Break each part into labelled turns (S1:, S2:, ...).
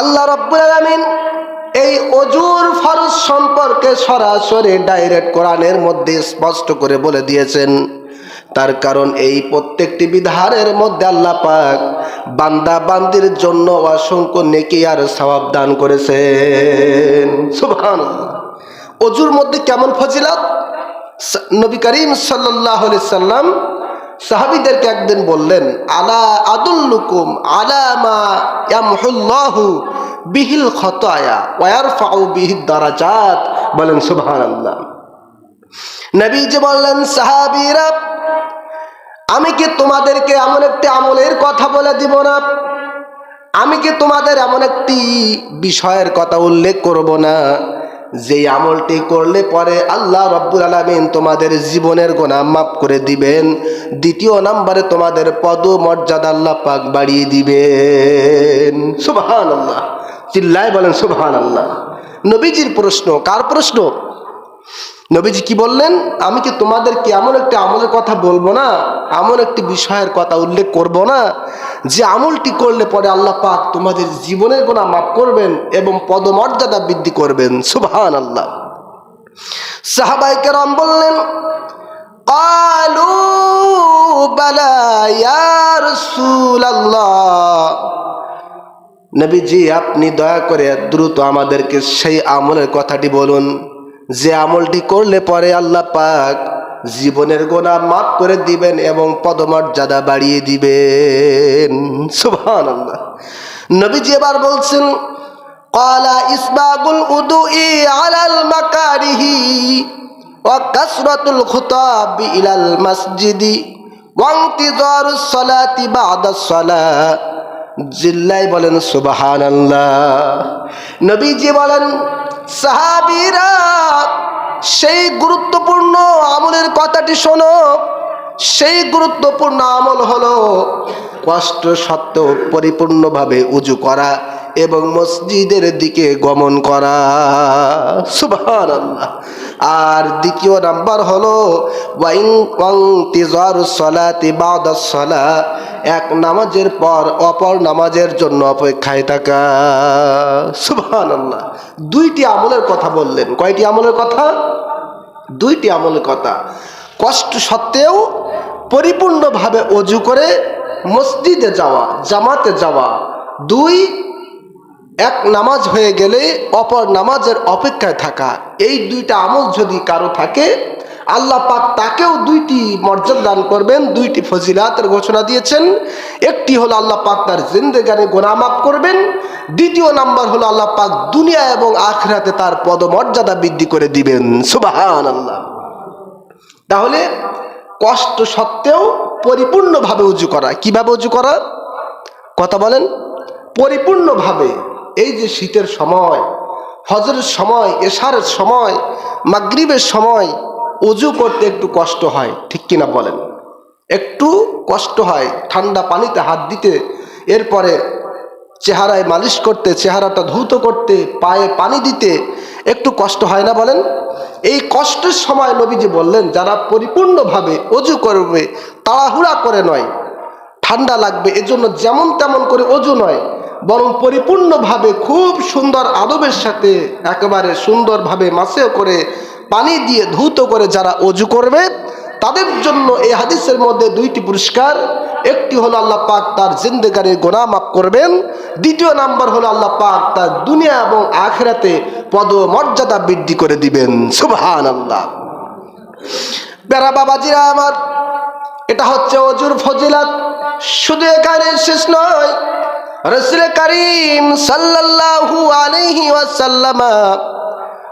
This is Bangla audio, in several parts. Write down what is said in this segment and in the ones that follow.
S1: আল্লাহ রব্বুল আলামিন এই অজুর ফরজ সম্পর্কে সরাসরি ডাইরেক্ট কোরআনের মধ্যে স্পষ্ট করে বলে দিয়েছেন। তার কারণ এই প্রত্যেকটি বিধানের মধ্যে আল্লাহ পাক বান্দা বান্দির জন্য অসংখ্য নেকি আর সওয়াব দান করেছেন। সুবহানাল্লাহ। অজুর মধ্যে কেমন ফজিলত? নবী করিম সাল্লাহ সাল্লাম সাহাবিদেরকে একদিন বললেন, আলা আদুল্লুকুম আলামা ইয়ামহুল্লাহু বিহিল খতায়া ওয়ারফাউ বিহিদ দারাজাত? বলেন, সুবহানাল্লাহ। নবীজি বললেন, সাহাবীরা, আমি কি তোমাদেরকে এমন একটি আমলের কথা বলে দিব না? আমি কি তোমাদের এমন একটি বিষয়ের কথা উল্লেখ করব না? যে আমলটি করলে পরে আল্লাহ রব্বুল আলমিন তোমাদের জীবনের গোনা মাফ করে দিবেন। দ্বিতীয় নাম্বারে তোমাদের পদ মর্যাদা আল্লাহ পাক বাড়িয়ে দিবেন। সুবহান আল্লাহ চিল্লায় বলেন সুবহান আল্লাহ নবীজির প্রশ্ন, কার প্রশ্ন? নবীজি কি বললেন আমি কি তোমাদেরকে এমন একটি আমলের কথা বলবো না এমন একটি বিষয়ের কথা উল্লেখ করব না যে আমলটি করলে পরে আল্লাহ পাক তোমাদের জীবনের গোনা মাফ করবেন এবং পদমর্যাদা বৃদ্ধি করবেন সুবহান আল্লাহ সাহাবাইকে রাম বললেন قالوا بلى يا رسول الله নবীজি আপনি দয়া করে দ্রুত আমাদেরকে সেই আমলের কথাটি বলুন যে আমলটি করলে পরে আল্লাহ পাক জীবনের গোনা মাফ করে দিবেন এবং পদমর্যাদা বাড়িয়ে দিবেন সুবহান আল্লাহ নবীজি এবার বলছেন قال إسباغ الوضوء على المكاره وكثرة الخطاب إلى المسجد وانتظار الصلاة بعد الصلاة জিল্লাই বলেন সুবাহান আল্লাহ নবীজি বলেন সাহাবিরা সেই গুরুত্বপূর্ণ আমলের কথাটি শোনো। সেই গুরুত্বপূর্ণ আমল হলো কষ্ট সত্ত্বেও পরিপূর্ণভাবে উজু করা এবং মসজিদের দিকে গমন করা। সুবাহ আর দ্বিতীয় নাম্বার হলো, ওয়াইং ওয়াং তিজার সলাতি বাদাস সলা এক নামাজের পর অপর নামাজের জন্য অপেক্ষায় থাকা। আল্লাহ দুইটি আমলের কথা বললেন। কয়টি আমলের কথা? দুইটি আমলের কথা। কষ্ট সত্ত্বেও পরিপূর্ণভাবে অজু করে মসজিদে যাওয়া, জামাতে যাওয়া। দুই এক নামাজ হয়ে গেলে অপর নামাজের অপেক্ষায় থাকা। এই দুইটা আমল যদি কারও থাকে, আল্লাহ পাক তাকেও দুইটি মর্যাদা দান করবেন, দুইটি ফজিলাতের ঘোষণা দিয়েছেন। একটি হলো আল্লাহ পাক তার জিন্দেগানে গোনা মাফ করবেন। দ্বিতীয় নাম্বার হলো আল্লাহ পাক দুনিয়া এবং আখরাতে তার পদমর্যাদা বৃদ্ধি করে দিবেন। সুবাহান আল্লাহ তাহলে কষ্ট সত্ত্বেও পরিপূর্ণভাবে উজু করা। কীভাবে উজু করা? কথা বলেন। পরিপূর্ণভাবে এই যে শীতের সময় ফজরের সময়, এশারের সময়, মাগরিবের সময়, উজু করতে একটু কষ্ট হয়, ঠিক কিনা বলেন? একটু কষ্ট হয়, ঠান্ডা পানিতে হাত দিতে, এরপরে চেহারায় মালিশ করতে, চেহারাটা ধৌত করতে, পায়ে পানি দিতে, একটু কষ্ট হয় না বলেন? এই কষ্টের সময় নবীজি বললেন, যারা পরিপূর্ণভাবে অজু করবে, তাড়াহুড়া করে নয়। ঠান্ডা লাগবে, এজন্য যেমন তেমন করে অজু নয়। বরং পরিপূর্ণভাবে খুব সুন্দর আদবের সাথে, একেবারে সুন্দরভাবে মাসে করে, পানি দিয়ে ধৌত করে যারা অজু করবে, তাদের জন্য এই হাদিসের মধ্যে দুইটি পুরস্কার। একটি হলো আল্লাহ পাক তার জিন্দেগারির গোনা মাফ করবেন। দ্বিতীয় নাম্বার হলো আল্লাহ পাক তার দুনিয়া এবং আখেরাতে পদ মর্যাদা বৃদ্ধি করে দিবেন। সুবহান আল্লাহ বেড়া বাবাজিরা আমার, এটা হচ্ছে অজুর ফজিলাত। শুধু এখানে শেষ নয় রসুল করিম সাল্লাল্লাহু আলাইহি ওয়াসাল্লাম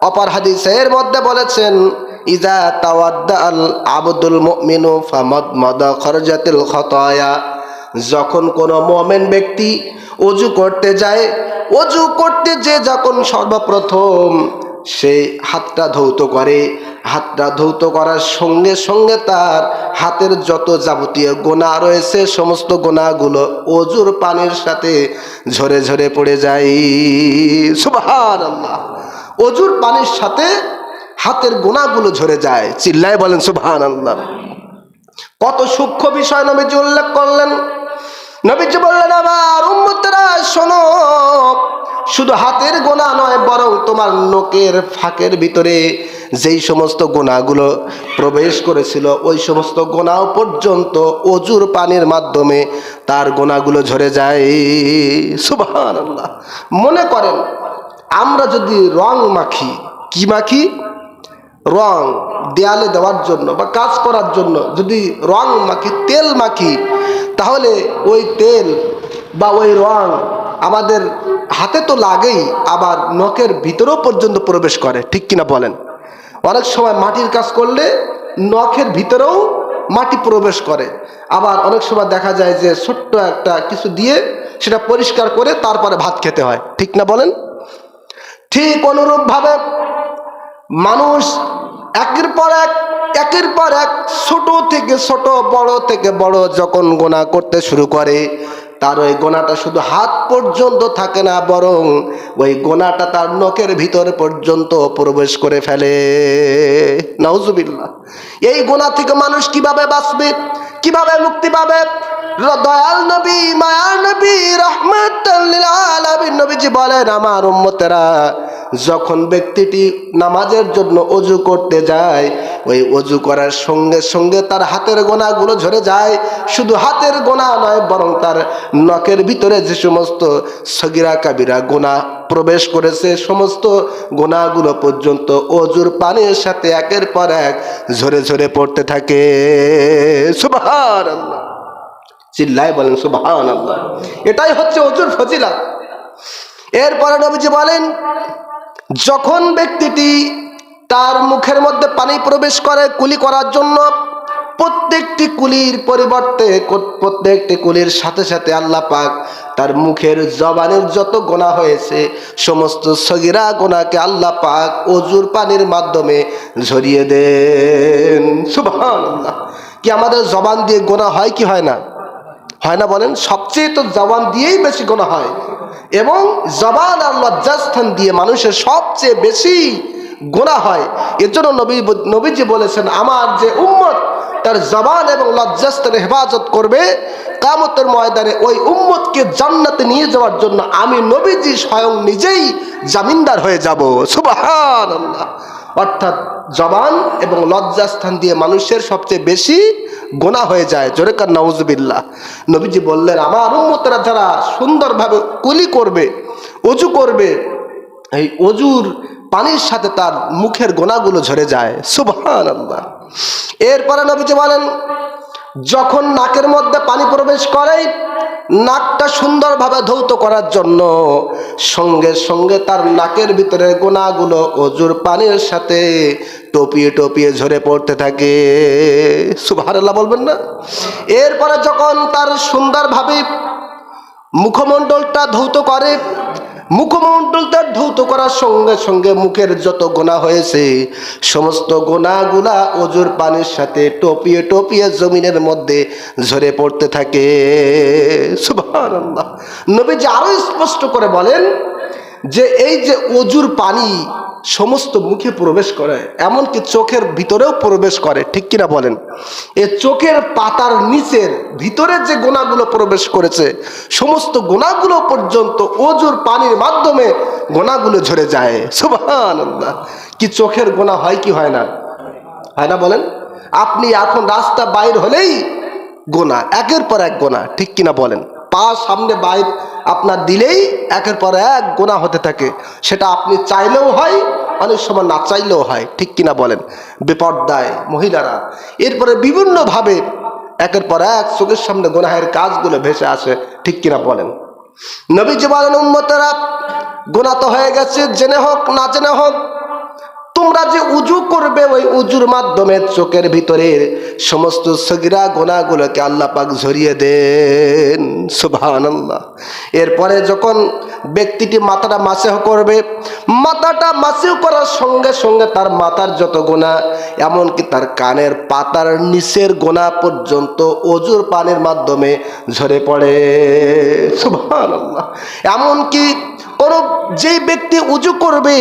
S1: অপর হাদিসের মধ্যে বলেছেন ইজা তাওয়াদ্দা আল আবদুল মুমিনু ফামদ মদ খরজাতিল খতায়া। যখন কোনো মোমেন ব্যক্তি অজু করতে যায় অজু করতে যে যখন সর্বপ্রথম সে হাতটা ধৌত করে, হাতটা ধৌত করার সঙ্গে সঙ্গে তার হাতের যত যাবতীয় গোনা রয়েছে, সমস্ত গোনাগুলো অজুর পানির সাথে ঝরে ঝরে পড়ে যায়। সুবহান আল্লাহ অজুর পানির সাথে হাতের গোনাগুলো ঝরে যায়। চিল্লায় বলেন সুবহান আল্লাহ কত সূক্ষ্ম বিষয় নবীজি উল্লেখ করলেন। নবীজি বললেন শুধু হাতের গোনা নয়, বরং তোমার নোকের ফাঁকের ভিতরে যেই সমস্ত গোনাগুলো প্রবেশ করেছিল, ওই সমস্ত গোনাও পর্যন্ত অজুর পানির মাধ্যমে তার গোনাগুলো ঝরে যায়। সুবহান মনে করেন, আমরা যদি রং মাখি, কি মাখি? রং দেয়ালে দেওয়ার জন্য বা কাজ করার জন্য যদি রং মাখি, তেল মাখি, তাহলে ওই তেল বা ওই রং আমাদের হাতে তো লাগেই, আবার নখের ভিতরেও পর্যন্ত প্রবেশ করে, ঠিক কিনা বলেন? অনেক সময় মাটির কাজ করলে নখের ভিতরেও মাটি প্রবেশ করে। আবার অনেক সময় দেখা যায় যে ছোট্ট একটা কিছু দিয়ে সেটা পরিষ্কার করে তারপরে ভাত খেতে হয়, ঠিক না বলেন? ঠিক অনুরূপভাবে মানুষ একের পর এক, একের পর এক ছোট থেকে ছোট, বড় থেকে বড় যখন গোনা করতে শুরু করে তার ওই গোনাটা শুধু হাত পর্যন্ত থাকে না, বরং ওই গোনাটা তার নখের ভিতর পর্যন্ত প্রবেশ করে ফেলে। নজুবিল্লা এই গোনা থেকে মানুষ কীভাবে বাঁচবে? কীভাবে মুক্তি পাবে? দয়াল নবী, মায়ার নবী রহমত নবীজি বলেন, আমার উম্মতেরা যখন ব্যক্তিটি নামাজের জন্য অজু করতে যায়, ওই অজু করার সঙ্গে সঙ্গে তার হাতের গোনাগুলো ঝরে যায়। শুধু হাতের গোনা নয়, বরং তার নখের ভিতরে যে সমস্ত সগিরা কাবিরা গোনা প্রবেশ করেছে, সমস্ত গোনাগুলো পর্যন্ত অজুর পানির সাথে একের পর এক ঝরে ঝরে পড়তে থাকে। সুবহান চিল্লায় বলেন সুবহান আল্লাহ এটাই হচ্ছে অজুর ফজিলা এরপরে নবীজি বলেন যখন ব্যক্তিটি তার মুখের মধ্যে পানি প্রবেশ করে কুলি করার জন্য প্রত্যেকটি কুলির পরিবর্তে প্রত্যেকটি কুলির সাথে সাথে আল্লাহ পাক তার মুখের জবানের যত গোনা হয়েছে, সমস্ত সগিরা গোনাকে আল্লাহ পাক অজুর পানির মাধ্যমে ঝরিয়ে দেন। সুবহান কি আমাদের জবান দিয়ে গোনা হয় কি হয় না? হয় না বলেন? সবচেয়ে তো জবান দিয়েই বেশি গোনা হয়। এবং জবান আর লজ্জাস্থান দিয়ে মানুষের সবচেয়ে বেশি গোনা হয়। এর জন্য নবী নবীজি বলেছেন, আমার যে উম্মত, তার জবান এবং লজ্জাস্থানে হেফাজত করবে কামতের ময়দানে ওই উম্মতকে জান্নাতে নিয়ে যাওয়ার জন্য আমি নবীজি স্বয়ং নিজেই জামিনদার হয়ে যাব। সুবাহান অর্থাৎ জবান এবং লজ্জাস্থান দিয়ে মানুষের সবচেয়ে বেশি গোনা হয়ে যায়। জোরেকার নওয়াজবিল্লা নবীজি বললেন, আমার উন্মতরা যারা সুন্দরভাবে কুলি করবে অজু করবে, এই অজুর পানির সাথে তার মুখের গোনাগুলো ঝরে যায়। সুবহান আল্লাহ এরপরে নবীজি বলেন যখন নাকের মধ্যে পানি প্রবেশ করে, নাকটা সুন্দরভাবে ধৌত করার জন্য সঙ্গে সঙ্গে তার নাকের ভিতরে গোনাগুলো অজুর পানির সাথে টপিয়ে টপিয়ে ঝরে পড়তে থাকে। সুবহানাল্লাহ বলবেন না? এরপরে যখন তার সুন্দরভাবে মুখমণ্ডলটা ধৌত করে মুখমণ্ডলটা ধৌত করার সঙ্গে সঙ্গে মুখের যত গোনা হয়েছে, সমস্ত গোনাগুলা অজুর পানির সাথে টপিয়ে টপিয়ে জমিনের মধ্যে ঝরে পড়তে থাকে। নবীজি আরও স্পষ্ট করে বলেন যে, এই যে অজুর পানি সমস্ত মুখে প্রবেশ করে, এমনকি চোখের ভিতরেও প্রবেশ করে, ঠিক কিনা বলেন? এ চোখের পাতার নিচের ভিতরে যে গোনাগুলো প্রবেশ করেছে, সমস্ত গোনাগুলো পর্যন্ত অজুর পানির মাধ্যমে গোনাগুলো ঝরে যায়। সুবহান কি চোখের গোনা হয় কি হয় না? হয় না বলেন? আপনি এখন রাস্তা বাইর হলেই গোনা, একের পর এক গোনা, ঠিক কিনা বলেন? পা সামনে বাইর আপনার দিলেই একের পর এক গোনা হতে থাকে। সেটা আপনি চাইলেও হয়, অনেক সময় না চাইলেও হয়। ঠিক কিনা বলেন? বেপর্দায় মহিলারা। এরপরে বিভিন্নভাবে একের পর এক চোখের সামনে গোনাহের কাজগুলো ভেসে আসে। ঠিক কিনা বলেন? নবীজি বলেন উন্মতেরা গোনা তো হয়ে গেছে, জেনে হোক, না জেনে হোক তোমরা যে উজু করবে ওই উজুর মাধ্যমে চোখের ভিতরে সমস্ত সগিরা গোনাগুলোকে আল্লাহ পাক ঝরিয়ে দেন। সুবহানাল্লাহ। এরপরে যখন ব্যক্তিটি মাথাটা মাসেহ করবে, মাথাটা মাসেহ করার সঙ্গে সঙ্গে তার মাথার যত গোনা, এমনকি তার কানের পাতার নিচের গোনা পর্যন্ত অজুর পানির মাধ্যমে ঝরে পড়ে। সুবহানাল্লাহ। এমনকি কোনো যেই ব্যক্তি উজু করবে,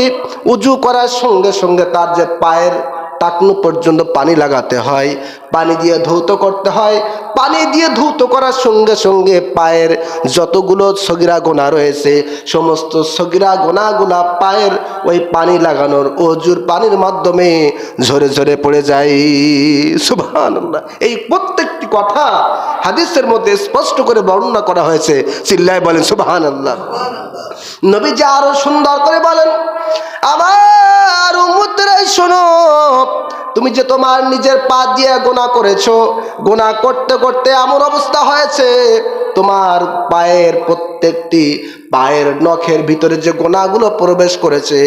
S1: উজু করার সঙ্গে সঙ্গে তার যে পায়ের টাকনু পর্যন্ত পানি লাগাতে হয়, পানি দিয়ে ধৌত করতে হয় পানি দিয়ে ধৌত করার সঙ্গে সঙ্গে পায়ের যতগুলো সগিরা গোনা রয়েছে, সমস্ত সগিরা গোনাগুলা পায়ের ওই পানি লাগানোর অজুর পানির মাধ্যমে ঝরে ঝরে পড়ে যায়। সুভান এই প্রত্যেকটি কথা হাদিসের মধ্যে স্পষ্ট করে বর্ণনা করা হয়েছে। চিল্লায় বলেন সুবাহান আল্লাহ নবীজি আরও সুন্দর করে বলেন, আমার উম্মতরাই শোনো তুমি যে তোমার নিজের পা দিয়ে গোনা করেছ, গোনা করতে করতে এমন অবস্থা হয়েছে, তোমার পায়ের প্রত্যেকটি পায়ের নখের ভিতরে যে গোনাগুলো প্রবেশ করেছে,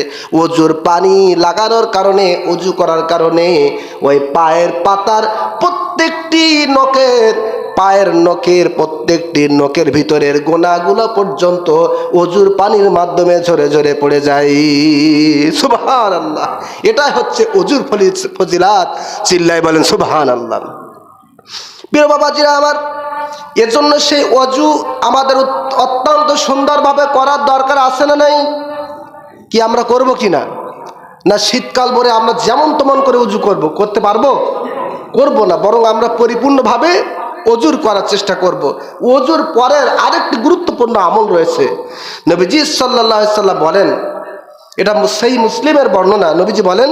S1: অজুর পানি লাগানোর কারণে, অজু করার কারণে, ওই পায়ের পাতার প্রত্যেকটি নখের পায়ের নখের প্রত্যেকটি নখের ভিতরের গোনাগুলো পর্যন্ত অজুর পানির মাধ্যমে ঝরে ঝরে পড়ে যায়। সুবহান আল্লাহ এটাই হচ্ছে অজুর ফলি ফজিলাত। চিল্লাই বলেন সুবহান আল্লাহ প্রিয় বাবাজিরা আমার এর জন্য সেই অজু আমাদের অত্যন্ত সুন্দরভাবে করার দরকার আছে না নাই? কি আমরা করব কি না? না শীতকাল ভরে আমরা যেমন তেমন করে উজু করব, করতে পারব? করব না, বরং আমরা পরিপূর্ণভাবে অজুর করার চেষ্টা করব। অজুর পরের আরেকটি গুরুত্বপূর্ণ আমল রয়েছে। নবীজি সাল্লাহ সাল্লাম বলেন, এটা সেই মুসলিমের বর্ণনা। নবীজি বলেন,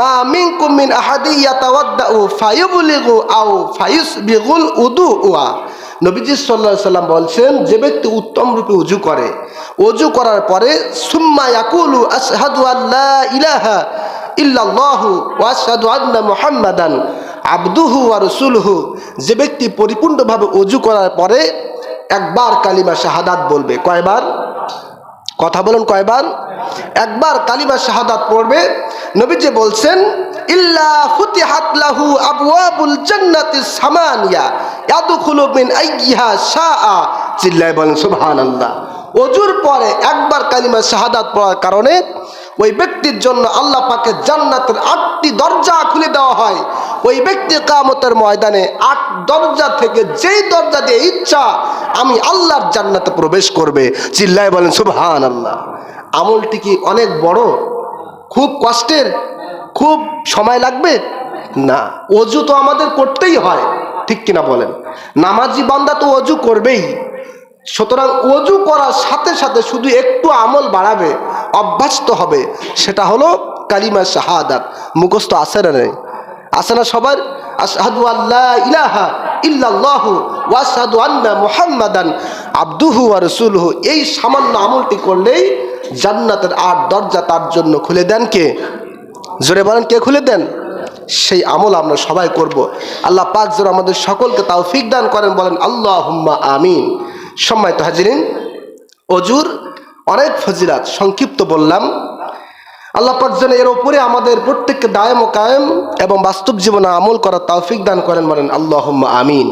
S1: মা মিন আহাদি ইয়াতাওয়াদ্দাউ ফায়ুবলিগু আও ফায়ুসবিগুল উদু ওয়া নবীজি সাল্লাল্লাহু সাল্লাম বলছেন, যে ব্যক্তি উত্তম রূপে উজু করে, অজু করার পরে, সুম্মা ইয়াকুলু আশহাদু আল্লা ইলাহা ইল্লাল্লাহু ওয়া আশহাদু আন্না মুহাম্মাদান। আবদুহু ওয়া রাসূলুহু, যে ব্যক্তি পরিপূর্ণভাবে অজু করার পরে একবার কালিমা শাহাদাত বলবে। কয়বার? কথা বলুন কয়বার? একবার কালিমা শাহাদাত পড়বে। নবীজি বলছেন, ইল্লা চিল্লায় বলেন, সুবহানাল্লাহ। অজুর পরে একবার কালিমা শাহাদাত পড়ার কারণে ওই ব্যক্তির জন্য আল্লাহ পাকে জান্নাতের আটটি দরজা খুলে দেওয়া হয়। ওই ব্যক্তি কামতের ময়দানে আট দরজা থেকে যেই দরজা দিয়ে ইচ্ছা, আমি আল্লাহর জান্নাতে প্রবেশ করবে। চিল্লায় বলেন সুবহান আল্লাহ আমলটি কি অনেক বড়? খুব কষ্টের? খুব সময় লাগবে? না। অজু তো আমাদের করতেই হয়। ঠিক কিনা বলেন? নামাজি বান্দা তো অজু করবেই। সুতরাং অজু করার সাথে সাথে শুধু একটু আমল বাড়াবে, অভ্যস্ত হবে। সেটা হলো কালিমা শাহাদাত, মুখস্থ আসে না নেই? আছে না সবার? আশহাদু আল্লাহ ইলাহা ইল্লাল্লাহু ওয়া আশহাদু আন্না মুহাম্মাদান আবদুহু ওয়া রাসূলুহু। এই সামান্য আমলটি করলেই জান্নাতের আট দরজা তার জন্য খুলে দেন কে? জোরে বলেন, কে খুলে দেন? সেই আমল আমরা সবাই করব। আল্লাহ পাক যেন আমাদের সকলকে তাও ফিক দান করেন, বলেন আল্লাহ আমিন। সম্মানিত হাজিরিন, অজুর অনেক ফজিলাত সংক্ষিপ্ত বললাম। আল্লাহ পাকজন এর ওপরে আমাদের প্রত্যেককে দায়ম কায়েম এবং বাস্তব জীবনে আমল করার তৌফিক দান করেন বলেন আল্লাহ আমিন।